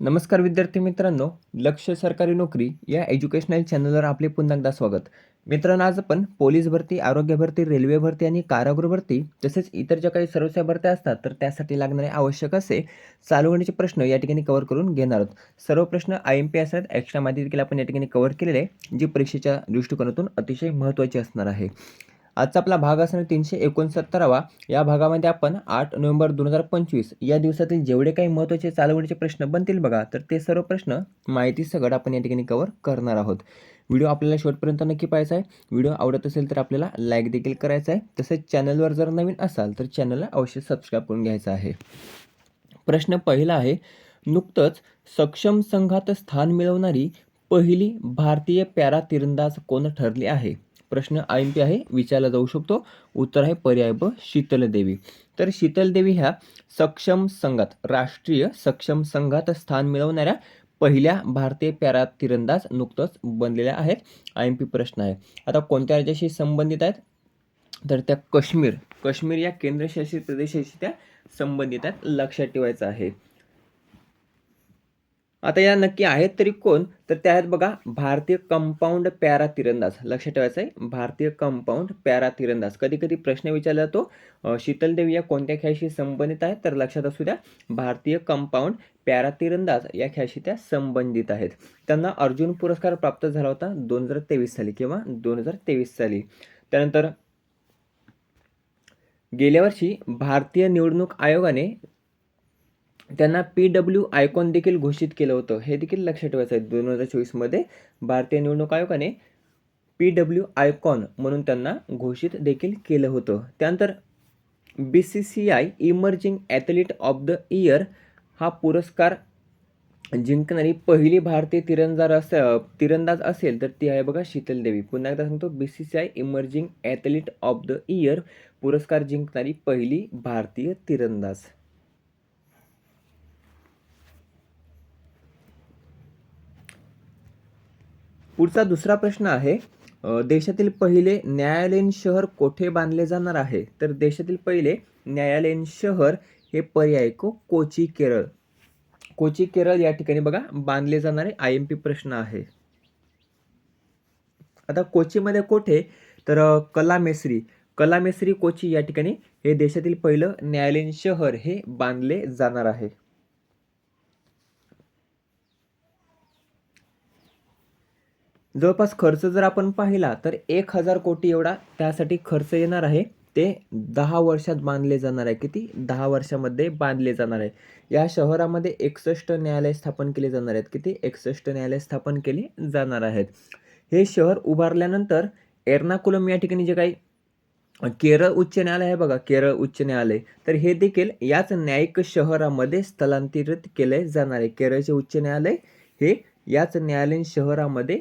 नमस्कार विद्यार्थी मित्रांनो लक्ष सरकारी नोकरी या एज्युकेशनल चॅनलवर आपले पुन्हा एकदा स्वागत. मित्रांनो आज आपण पोलीस भरती आरोग्य भरती रेल्वे भरती आणि कारागृह भरती तसेच इतर ज्या काही सर्वस्या भरत्या असतात तर त्यासाठी लागणारे आवश्यक असे चालू होण्याचे प्रश्न या ठिकाणी कव्हर करून घेणार आहोत. सर्व प्रश्न आय एम पी असतात. एक्स्ट्रा माहिती देखील आपण या ठिकाणी कव्हर केलेले आहे जी परीक्षेच्या दृष्टिकोनातून अतिशय महत्त्वाची असणार आहे. आजचा आपला भाग असणार तीनशे एकोणसत्तरावा. या भागामध्ये आपण आठ नोव्हेंबर दोन हजार पंचवीस या दिवसातील जेवढे काही महत्त्वाचे चालवणीचे प्रश्न बनतील बघा तर ते सर्व प्रश्न माहिती सगळं आपण या ठिकाणी कव्हर करणार आहोत. व्हिडिओ आपल्याला शेवटपर्यंत नक्की पाहायचा आहे. व्हिडिओ आवडत असेल तर आपल्याला लाईक देखील करायचा आहे. तसेच चॅनलवर जर नवीन असाल तर चॅनलला अवश्य सबस्क्राईब करून घ्यायचा आहे. प्रश्न पहिला आहे नुकतंच सक्षम संघात स्थान मिळवणारी पहिली भारतीय पॅरा तिरंदाज कोण ठरली आहे? प्रश्न आय एम पी आहे विचारला जाऊ शकतो. उत्तर आहे पर्याय ब शीतल देवी. तर शीतल देवी ह्या सक्षम संघात राष्ट्रीय सक्षम संघात स्थान मिळवणाऱ्या पहिल्या भारतीय पॅरा तिरंदाज नुकतंच बनलेल्या आहेत. आय एम पी प्रश्न आहे. आता कोणत्या राज्याशी संबंधित आहेत? तर त्या काश्मीर काश्मीर या केंद्रशासित प्रदेशाशी त्या संबंधित आहेत लक्षात ठेवायचं आहे. आता या नक्की आहेत तरी कोण? तर त्या आहेत बघा भारतीय कंपाऊंड पॅरा तिरंदाज. लक्षात ठेवायचं आहे भारतीय कंपाऊंड पॅरा तिरंदाज. कधी कधी प्रश्न विचारला जातो शीतल देवी या कोणत्या खेळाशी संबंधित आहेत? तर लक्षात असू द्या भारतीय कंपाऊंड पॅरा तिरंदाज या खेळाशी त्या संबंधित आहेत. त्यांना अर्जुन पुरस्कार प्राप्त झाला होता दोन हजार तेवीस साली किंवा दोन हजार तेवीस साली. त्यानंतर गेल्या वर्षी भारतीय निवडणूक आयोगाने त्यांना पी डब्ल्यू आयकॉन देखील घोषित केलं होतं. हे देखील लक्षात ठेवायचं आहे. दोन हजार चोवीसमध्ये भारतीय निवडणूक आयोगाने पी डब्ल्यू आयकॉन म्हणून त्यांना घोषित देखील केलं होतं. त्यानंतर B C C I emerging athlete of the year हा पुरस्कार जिंकणारी पहिली भारतीय तिरंदाज अस तिरंदाज असेल तर ती आहे बघा शीतल देवी. पुन्हा एकदा सांगतो B C C I emerging athlete of the year पुरस्कार जिंकणारी पहिली भारतीय तिरंदाज. पुढचा दुसरा प्रश्न आहे देशातील पहिले न्यायालयीन शहर कोठे बांधले जाणार आहे? तर देशातील पहिले न्यायालयीन शहर हे पर्याय को कोची केरळ. कोची केरळ या ठिकाणी बघा बांधले जाणारे आय एम पी प्रश्न आहे. आता कोचीमध्ये कोठे? तर कलामेसरी. कलामेसरी कोची या ठिकाणी हे देशातील पहिलं न्यायालयीन शहर हे बांधले जाणार आहे. जवळपास खर्च जर आपण पाहिला तर एक हजार कोटी एवढा त्यासाठी खर्च येणार आहे. ते दहा वर्षात बांधले जाणार आहे. किती? दहा वर्षामध्ये बांधले जाणार आहे. या शहरामध्ये एकसष्ट न्यायालय स्थापन केले जाणार आहेत. किती? एकसष्ट न्यायालय स्थापन केले जाणार आहेत. हे शहर उभारल्यानंतर एर्नाकुलम या ठिकाणी जे काही केरळ उच्च न्यायालय आहे बघा केरळ उच्च न्यायालय. तर हे देखील याच न्यायिक शहरामध्ये स्थलांतरित केले जाणार आहे. केरळचे उच्च न्यायालय हे याच न्यायालयीन शहरामध्ये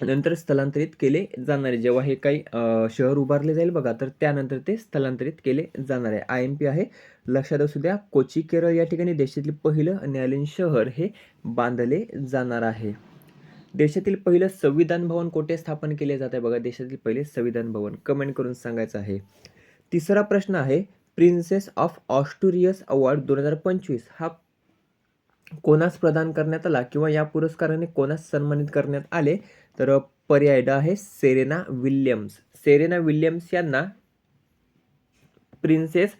नंतर स्थलांतरित केले जाणारे. जेव्हा हे काही शहर उभारले जाईल बघा तर त्यानंतर ते स्थलांतरित केले जाणार आहे. आय एम पी आहे. लक्षात असू द्या कोची केरळ या ठिकाणी देशातील पहिलं न्यायालयीन शहर हे बांधले जाणार आहे. देशातील पहिलं संविधान भवन कोठे स्थापन केले जात आहे बघा देशातील पहिले संविधान भवन. कमेंट करून सांगायचं आहे. तिसरा प्रश्न आहे प्रिन्सेस ऑफ ऑस्टुरियस अवॉर्ड दोन हजार पंचवीस हा कोणास प्रदान करण्यात आला किंवा या पुरस्काराने कोणास सन्मानित करण्यात आले? तर पर्याय ड आहे सेरेना विल्यम्स. सेरेना विल्यम्स यांना प्रिन्सेस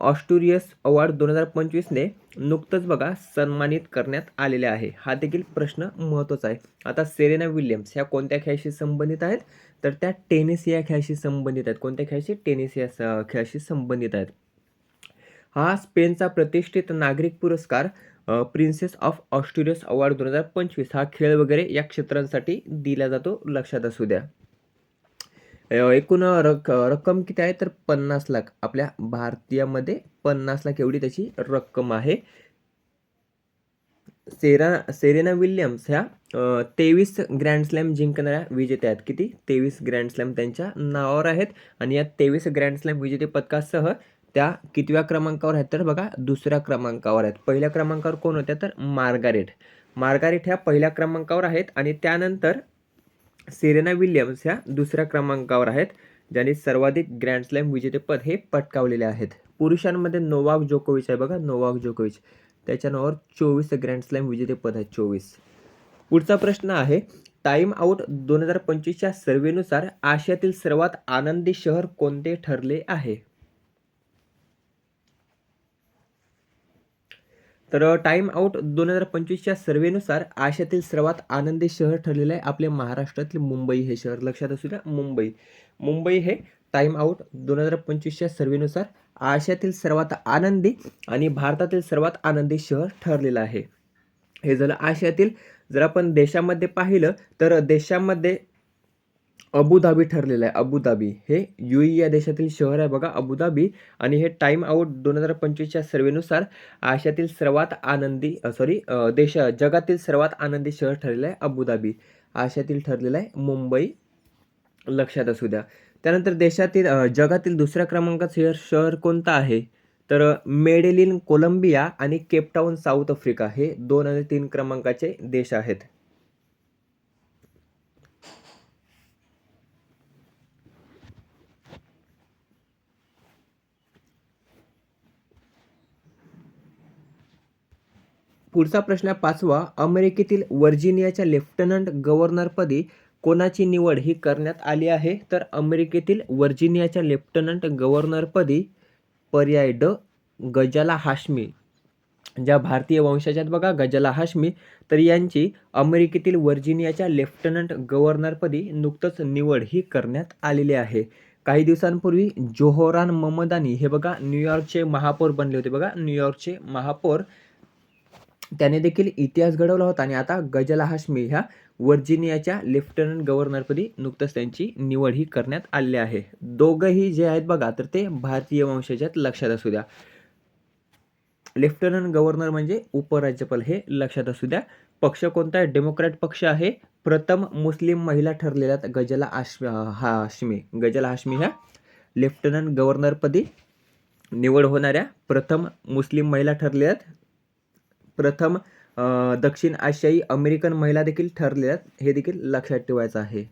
ऑस्टुरियस अवॉर्ड दोन हजार पंचवीसने नुकतंच बघा सन्मानित करण्यात आलेले आहे. हा देखील प्रश्न महत्त्वाचा आहे. आता सेरेना विल्यम्स ह्या कोणत्या खेळाशी संबंधित आहेत? तर त्या टेनिस या खेळाशी संबंधित आहेत. कोणत्या खेळाशी? टेनिस या खेळाशी संबंधित आहेत. हा स्पेनचा प्रतिष्ठित नागरिक पुरस्कार प्रिन्सेस ऑफ ऑस्ट्रेलियस अवॉर्ड दोन हजार पंचवीस हा खेळ वगैरे या क्षेत्रांसाठी दिला जातो लक्षात असू द्या. एकूण रक रक्कम किती आहे? तर पन्नास लाख. आपल्या भारतीयामध्ये पन्नास लाख एवढी त्याची रक्कम आहे. सेरा सेरेना विल्यम्स ह्या तेवीस ग्रँड स्लॅम जिंकणाऱ्या विजेत्या आहेत. किती? तेवीस ग्रँड स्लॅम त्यांच्या नावावर आहेत. आणि या तेवीस ग्रँड स्लॅम विजेते पदकासह त्या कितव्या क्रमांकावर आहेत तर बघा दुसऱ्या क्रमांकावर आहेत. पहिल्या क्रमांकावर कोण होत्या तर? मार्गारेट. मार्गारेट ह्या पहिल्या क्रमांकावर आहेत आणि त्यानंतर सेरेना विल्यम्स ह्या दुसऱ्या क्रमांकावर आहेत ज्यांनी सर्वाधिक ग्रँड स्लॅम विजेतेपद हे पटकावलेले आहेत. पुरुषांमध्ये नोवाक जोकोविच आहे बघा नोवाक जोकोविच. त्याच्या नावावर चोवीस ग्रँड स्लॅम विजेतेपद आहेत चोवीस. पुढचा प्रश्न आहे टाईम आउट दोन हजार पंचवीसच्या सर्वेनुसार आशियातील सर्वात आनंदी शहर कोणते ठरले आहे? तर टाईम आउट दोन हजार पंचवीसच्या सर्वेनुसार आशियातील सर्वात आनंदी शहर ठरलेलं आहे आपले महाराष्ट्रातील मुंबई हे शहर. लक्षात असू द्या मुंबई. मुंबई हे टाईम आउट दोन हजार पंचवीसच्या सर्वेनुसार आशियातील सर्वात आनंदी आणि भारतातील सर्वात आनंदी शहर ठरलेलं आहे. हे झालं आशियातील. जर आपण देशामध्ये पाहिलं तर देशामध्ये अबुधाबी ठरलेलं आहे. अबुधाबी हे यू या देशातील शहर आहे बघा अबुधाबी आणि हे टाईम आउट दोन हजार पंचवीसच्या सर्वेनुसार आशियातील सर्वात आनंदी सॉरी देश जगातील सर्वात आनंदी शहर ठरलेलं आहे अबुधाबी आशियातील ठरलेलं आहे मुंबई. लक्षात असू द्या. त्यानंतर देशातील जगातील दुसऱ्या क्रमांकाचं शहर शहर कोणतं आहे? तर मेडेलिन कोलंबिया आणि केपटाऊन साऊथ आफ्रिका हे दोन आणि तीन क्रमांकाचे देश आहेत. पुढचा प्रश्न पाचवा अमेरिकेतील वर्जिनियाच्या लेफ्टनंट गव्हर्नरपदी कोणाची निवड ही करण्यात आली आहे? तर अमेरिकेतील वर्जिनियाच्या लेफ्टनंट गव्हर्नरपदी पर्याय ड गजाला हाशमी. ज्या भारतीय वंशाच्यात बघा गजाला हाशमी. तर यांची अमेरिकेतील वर्जिनियाच्या लेफ्टनंट गव्हर्नरपदी नुकतंच निवड ही करण्यात आलेली आहे. काही दिवसांपूर्वी जोहोरान ममदानी हे बघा न्यूयॉर्कचे महापौर बनले होते बघा न्यूयॉर्कचे महापौर त्याने देखील इतिहास घडवला होता आणि आता गजला हाशमी ह्या वर्जिनियाच्या लेफ्टनंट गव्हर्नरपदी नुकतंच त्यांची निवड ही करण्यात आली आहे. दोघंही जे आहेत बघा तर ते भारतीय वंशाच्यात लक्षात असू द्या. लेफ्टनंट गव्हर्नर म्हणजे उपराज्यपाल हे लक्षात असू द्या. पक्ष कोणता आहे? डेमोक्रॅट पक्ष आहे. प्रथम मुस्लिम महिला ठरलेल्या गजला आश्मी हाशमी. गजला हाशमी ह्या लेफ्टनंट गव्हर्नरपदी निवड होणाऱ्या प्रथम मुस्लिम महिला ठरलेल्या प्रथम दक्षिण आशियाई अमेरिकन महिला देखील ठरलेल्या हे देखील लक्षात ठेवायचं आहे.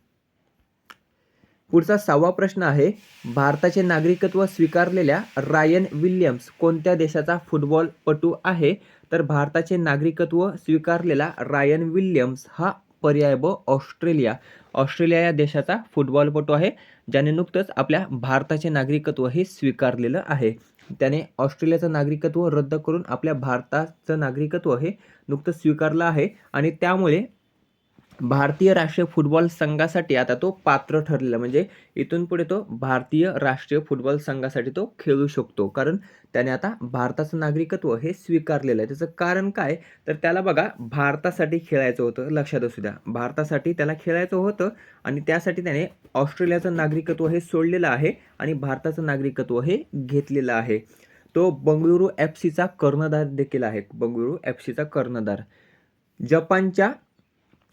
पुढचा सहावा प्रश्न आहे भारताचे नागरिकत्व स्वीकारलेल्या रायन विल्यम्स कोणत्या देशाचा फुटबॉलपटू आहे? तर भारताचे नागरिकत्व स्वीकारलेला रायन विल्यम्स हा पर्याय ब ऑस्ट्रेलिया. ऑस्ट्रेलिया या देशाचा फुटबॉलपटू आहे ज्याने नुकतंच आपल्या भारताचे नागरिकत्व हे स्वीकारलेलं आहे. त्याने ऑस्ट्रेलियाचं नागरिकत्व रद्द करून आपल्या भारताचं नागरिकत्व हे नुकतंच स्वीकारलं आहे. आणि त्यामुळे भारतीय राष्ट्रीय फुटबॉल संघासाठी आता तो पात्र ठरलेला म्हणजे इथून पुढे तो भारतीय राष्ट्रीय फुटबॉल संघासाठी तो खेळू शकतो. कारण त्याने आता भारताचं नागरिकत्व हे स्वीकारलेलं आहे. त्याचं कारण काय? तर त्याला बघा भारतासाठी खेळायचं होतं. लक्षात असू द्या. भारतासाठी त्याला खेळायचं होतं आणि त्यासाठी त्याने ऑस्ट्रेलियाचं नागरिकत्व हे सोडलेलं आहे आणि भारताचं नागरिकत्व हे घेतलेलं आहे. तो बंगळुरू एफ सीचा कर्णधार देखील आहे. बंगळुरू एफ सीचा कर्णधार. जपानच्या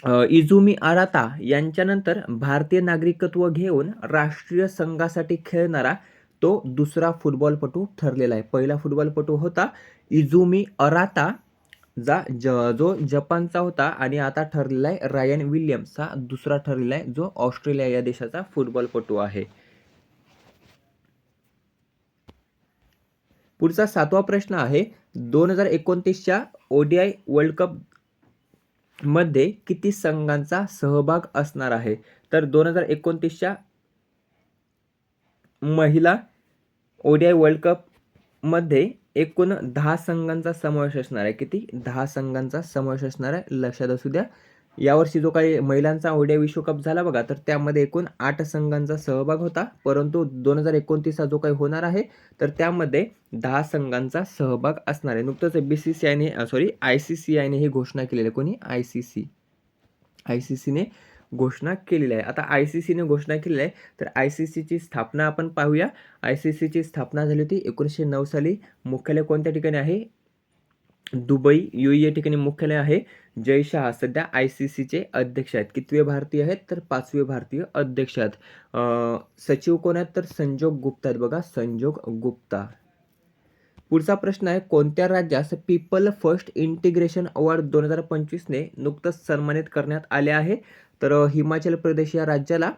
इजुमी आराता यांच्यानंतर भारतीय नागरिकत्व घेऊन राष्ट्रीय संघासाठी खेळणारा तो दुसरा फुटबॉलपटू ठरलेला आहे. पहिला फुटबॉलपटू होता इजुमी अराता जा ज जो जपानचा होता आणि आता ठरलेला आहे रायन विल्यम्स. हा दुसरा ठरलेला आहे जो ऑस्ट्रेलिया या देशाचा फुटबॉलपटू आहे. पुढचा सातवा प्रश्न आहे दोन हजार एकोणतीसच्या ओडीआय वर्ल्ड कप मध्ये किती संघांचा सहभाग असणार आहे? तर दोन हजार एकोणतीसच्या महिला ओडीआय वर्ल्ड कपमध्ये एकूण दहा संघांचा समावेश असणार आहे. किती? दहा संघांचा समावेश असणार आहे. लक्षात असू द्या. यावर्षी जो काही महिलांचा ओडिया विश्वकप झाला बघा तर त्यामध्ये एकूण आठ संघांचा सहभाग होता. परंतु दोन हजार एकोणतीसचा जो काही होणार आहे तर त्यामध्ये दहा संघांचा सहभाग असणार आहे. नुकतंच बी सी सी आयने सॉरी आय सी सी आयने ही घोषणा केलेली आहे. कोणी? I C C I C सीने घोषणा केलेली आहे. आता आय सी सीने घोषणा केलेली आहे तर आय सी सीची स्थापना आपण पाहूया. आय सी सीची स्थापना झाली होती एकोणीसशे नऊ साली. मुख्यालय कोणत्या ठिकाणी आहे? दुबई यू या ठिकाणी मुख्यालय आहे. जय सध्या आय सी सीचे अध्यक्ष आहेत. कितवे भारतीय आहेत तर पाचवे भारतीय अध्यक्ष आहेत. सचिव कोण आहेत तर संजोग गुप्ता आहेत. बघा संजोग गुप्ता. पुढचा प्रश्न आहे कोणत्या राज्यास पीपल फर्स्ट इंटिग्रेशन अवॉर्ड दोन हजार पंचवीसने नुकतंच सन्मानित करण्यात आले आहे? तर हिमाचल प्रदेश या राज्याला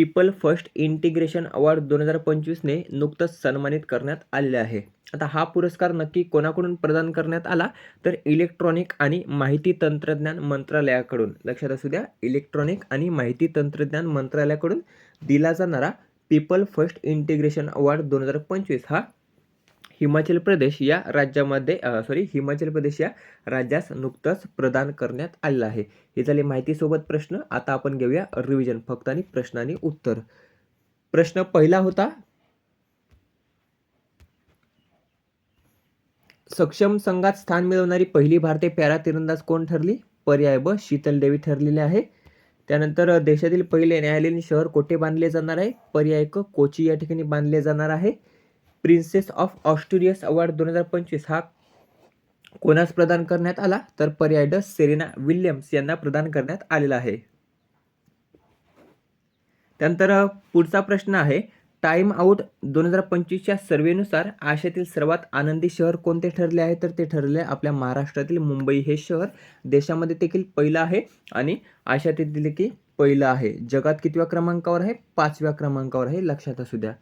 पीपल फर्स्ट इंटिग्रेशन अवॉर्ड दोन हजार पंचवीसने नुकतंच सन्मानित करण्यात आले आहे. आता हा पुरस्कार नक्की कोणाकडून प्रदान करण्यात आला? तर इलेक्ट्रॉनिक आणि माहिती तंत्रज्ञान मंत्रालयाकडून. लक्षात असू द्या इलेक्ट्रॉनिक आणि माहिती तंत्रज्ञान मंत्रालयाकडून दिला जाणारा पीपल फर्स्ट इंटिग्रेशन अवॉर्ड दोन हजार पंचवीस हा हिमाचल प्रदेश या राज्यामध्ये सॉरी हिमाचल प्रदेश या राज्यास नुकतंच प्रदान करण्यात आलेलं आहे. हे झाले माहितीसोबत प्रश्न. आता आपण घेऊया रिव्हिजन फक्त आणि प्रश्न आणि उत्तर. प्रश्न पहिला होता सक्षम संघात स्थान मिळवणारी पहिली भारतीय पॅरा तिरंदाज कोण ठरली? पर्याय ब शीतल देवी ठरलेले आहे. त्यानंतर देशातील पहिले न्यायालयीन शहर कोठे बांधले जाणार आहे? पर्याय क कोची या ठिकाणी बांधले जाणार आहे. प्रिन्सेस ऑफ ऑस्ट्रेलियस अवॉर्ड दोन हजार पंचवीस हा कोणास प्रदान करण्यात आला? तर पर्याय ड सेरेना विल्यम्स यांना प्रदान करण्यात आलेला आहे. त्यानंतर पुढचा प्रश्न आहे. टाइम आउट दोन हजार पंचवीसच्या सर्वेनुसार आशियातील सर्वात आनंदी शहर कोणते ठरले आहे? तर ते ठरले आपल्या महाराष्ट्रातील मुंबई हे शहर. देशामध्ये देखील पहिलं आहे आणि आशियातील देखील पहिलं आहे. जगात कितव्या क्रमांकावर आहे? पाचव्या क्रमांकावर आहे. लक्षात असू द्या.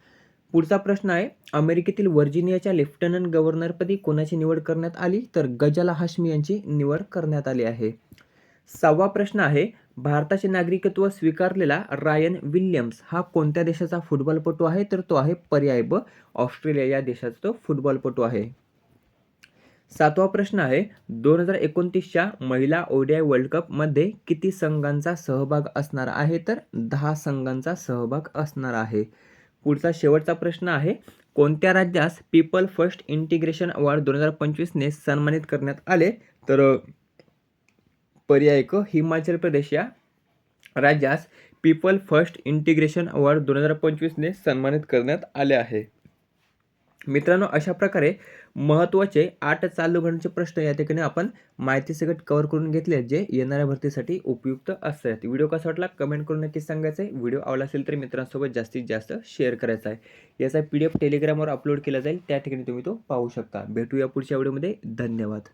पुढचा प्रश्न आहे अमेरिकेतील व्हर्जिनियाच्या लेफ्टनंट गव्हर्नरपदी कोणाची निवड करण्यात आली? तर गजाला हाशमी यांची निवड करण्यात आली आहे. सहावा प्रश्न आहे भारताचे नागरिकत्व स्वीकारलेला रायन विल्यम्स हा कोणत्या देशाचा फुटबॉलपटू आहे? तर तो आहे पर्याय ब ऑस्ट्रेलिया या देशाचा तो फुटबॉलपटू आहे. सातवा प्रश्न आहे दोन हजार एकोणतीसच्या महिला ओडीआय वर्ल्ड कपमध्ये किती संघांचा सहभाग असणार आहे? तर दहा संघांचा सहभाग असणार आहे. पुढचा शेवटचा प्रश्न आहे कोणत्या राज्यास पीपल फर्स्ट इंटिग्रेशन अवॉर्ड दोन हजार पंचवीसने सन्मानित करण्यात आले? तर पर्याय क हिमाचल प्रदेश या राज्यास पीपल फर्स्ट इंटिग्रेशन अवॉर्ड दोन हजार पंचवीसने सन्मानित करण्यात आले आहे. मित्रांनो अशा प्रकारे महत्त्वाचे आठ चालू घडामोडीचे प्रश्न या ठिकाणी आपण माहिती सगळं कव्हर करून घेतले आहेत, जे येणाऱ्या भरतीसाठी उपयुक्त असतात. व्हिडिओ कसा वाटला कमेंट करून नक्की सांगायचं आहे व्हिडिओ आवडला असेल तर मित्रांसोबत जास्तीत जास्त शेअर करायचा आहे. याचा पी डी एफ टेलिग्रामवर अपलोड केला जाईल. त्या ठिकाणी तुम्ही तो पाहू शकता. भेटूया पुढच्या व्हिडिओमध्ये. धन्यवाद.